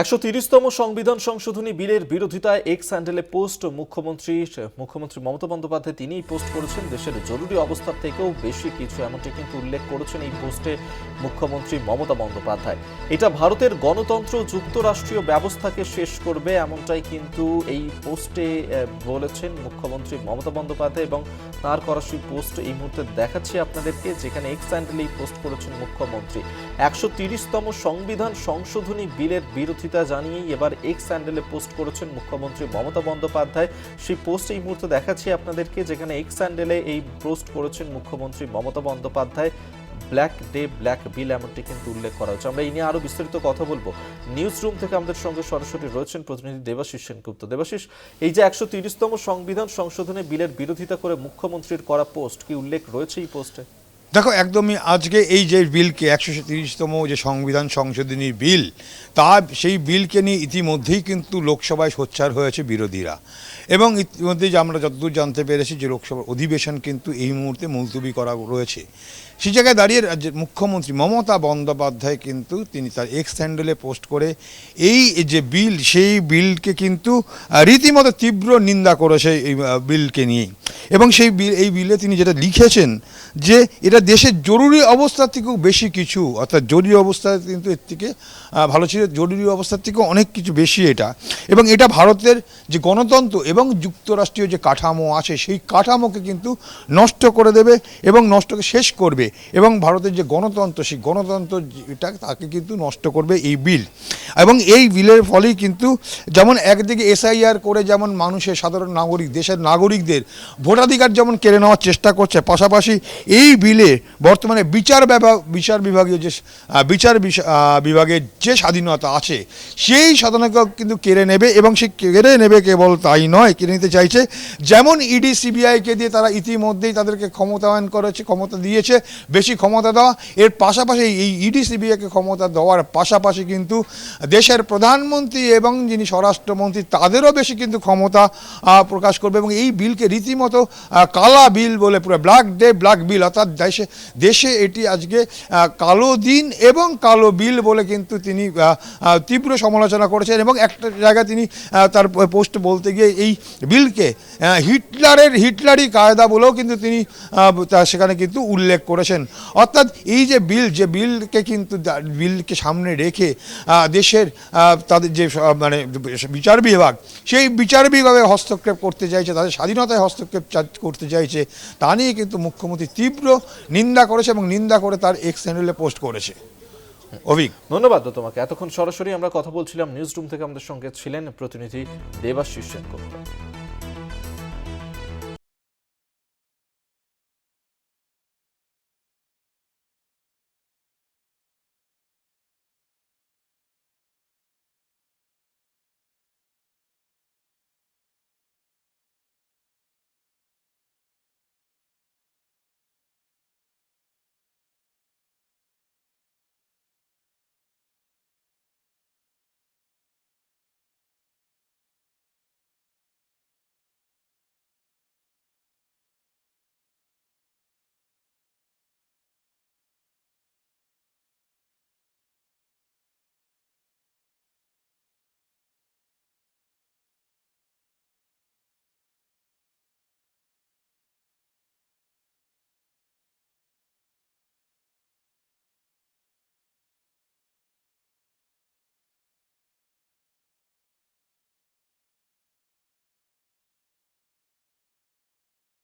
একশো তিরিশতম সংবিধান সংশোধনী বিলের বিরোধিতায় এক্স হ্যান্ডেলে পোস্ট, মুখ্যমন্ত্রী মুখ্যমন্ত্রী মমতা বন্দ্যোপাধ্যায় তিনিই পোস্ট করেছেন। দেশের জরুরি অবস্থার থেকেও বেশি কিছু এমনটি কিন্তু উল্লেখ করেছেন এই পোস্টে মুখ্যমন্ত্রী মমতা বন্দ্যোপাধ্যায়। এটা ভারতের গণতন্ত্র যুক্তরাষ্ট্রীয় ব্যবস্থাকে শেষ করবে এমনটাই কিন্তু এই পোস্টে বলেছেন মুখ্যমন্ত্রী মমতা বন্দ্যোপাধ্যায় এবং তার করা সেই পোস্ট এই মুহূর্তে দেখাচ্ছি আপনাদেরকে, যেখানে এক্স হ্যান্ডেলে এই পোস্ট করেছেন মুখ্যমন্ত্রী। একশো তিরিশতম সংবিধান সংশোধনী বিলের বিরোধিতা জানিয়েই এবার এক্স হ্যান্ডেলে পোস্ট করেছেন মুখ্যমন্ত্রী মমতা বন্দ্যোপাধ্যায়। সেই পোস্ট এই মুহূর্তে দেখাচ্ছি আপনাদেরকে, যেখানে এক্স হ্যান্ডেলে এই পোস্ট করেছেন মুখ্যমন্ত্রী Mamata Bandyopadhyay. Black day black bill এমনটি কিন্তু উল্লেখ করা হচ্ছে আমরা এই নিয়ে আরও বিস্তারিত কথা বলব। নিউজ রুম থেকে আমাদের সঙ্গে সরাসরি রয়েছেন প্রতিনিধি দেবাশিস সেনগুপ্ত। দেবাশিস, এই যে একশো তিরিশতম সংবিধান সংশোধনে বিলের বিরোধিতা করে মুখ্যমন্ত্রীর করা পোস্ট কি উল্লেখ রয়েছে এই পোস্টে দেখো, একদমই আজকে এই যে বিলকে, একশো তিরিশতম যে সংবিধান সংশোধনী বিল, তা সেই বিলকে নিয়ে ইতিমধ্যেই কিন্তু লোকসভায় সোচ্চার হয়েছে বিরোধীরা। এবং ইতিমধ্যেই যে আমরা যতদূর জানতে পেরেছি যে লোকসভার অধিবেশন কিন্তু এই মুহূর্তে মুলতবি করা রয়েছে। সেই জায়গায় দাঁড়িয়ে রাজ্যের মুখ্যমন্ত্রী মমতা বন্দ্যোপাধ্যায় কিন্তু তিনি তার এক্স হ্যান্ডেলে পোস্ট করে এই যে বিল, সেই বিলকে কিন্তু রীতিমতো তীব্র নিন্দা করেছে এই বিলকে নিয়ে এবং সেই এই বিলে তিনি যেটা লিখেছেন যে এটা দেশের জরুরি অবস্থার থেকেও বেশি কিছু, অর্থাৎ জরুরি অবস্থা কিন্তু এর থেকে ভালো ছিল, জরুরি অবস্থার থেকেও অনেক কিছু বেশি এটা। এবং এটা ভারতের যে গণতন্ত্র এবং যুক্তরাষ্ট্রীয় যে কাঠামো আছে, সেই কাঠামোকে কিন্তু নষ্ট করে দেবে এবং নষ্টকে শেষ করবে। এবং ভারতের যে গণতন্ত্র, সেই গণতন্ত্র যেটা, তাকে কিন্তু নষ্ট করবে এই বিল। এবং এই বিলের ফলেই কিন্তু যেমন একদিকে এসআইআর করে যেমন মানুষের, সাধারণ নাগরিক, দেশের নাগরিকদের ভোটাধিকার যেমন কেড়ে নেওয়ার চেষ্টা করছে, পাশাপাশি এই বিলে বর্তমানে বিচার বিভাগ বিচার বিভাগীয় যে বিচার বিভাগের যে স্বাধীনতা আছে, সেই স্বাধীনতা কিন্তু কেড়ে নেবে এবং সে কেড়ে নেবে কেবল তাই নয়, কেড়ে নিতে চাইছে। যেমন ইডি সিবিআইকে দিয়ে তারা ইতিমধ্যেই তাদেরকে ক্ষমতায়ন করেছে, ক্ষমতা দিয়েছে, বেশি ক্ষমতা দেওয়া। এর পাশাপাশি এই ইডি সিবিআইকে ক্ষমতা দেওয়ার পাশাপাশি কিন্তু দেশের প্রধানমন্ত্রী এবং যিনি স্বরাষ্ট্রমন্ত্রী, তাদেরও বেশি কিন্তু ক্ষমতা প্রকাশ করবে এবং এই বিলকে রীতিমতো আহ, কালা বিল বলে পুরো ব্ল্যাক ডে ব্ল্যাক বিল অর্থাৎ দেশে দেশে এটি আজকে কালো দিন এবং কালো বিল বলে কিন্তু তিনি তীব্র সমালোচনা করেছেন এবং একটা জায়গায় তিনি তার পোস্ট বলতে গিয়ে এই বিলকে হিটলারের হিটলারি কায়দা বলেও কিন্তু তিনি সেখানে কিন্তু উল্লেখ করেছেন। অর্থাৎ এই যে বিল যে বিলকে কিন্তু বিলকে সামনে রেখে দেশের তাদের যে মানে বিচার বিভাগ সেই বিচার বিভাগে হস্তক্ষেপ করতে চাইছে তাদের স্বাধীনতায় হস্তক্ষেপ করতে চাইছে, তা নিয়ে কিন্তু মুখ্যমন্ত্রী তীব্র নিন্দা করেছে এবং নিন্দা করে তার এক্স চ্যানেলে পোস্ট করেছে। অভিক। ধন্যবাদ তোমাকে। এতক্ষণ সরাসরি আমরা কথা বলছিলাম নিউজ রুম থেকে আমাদের সঙ্গে ছিলেন প্রতিনিধি দেবাশিস সেনগুপ্ত।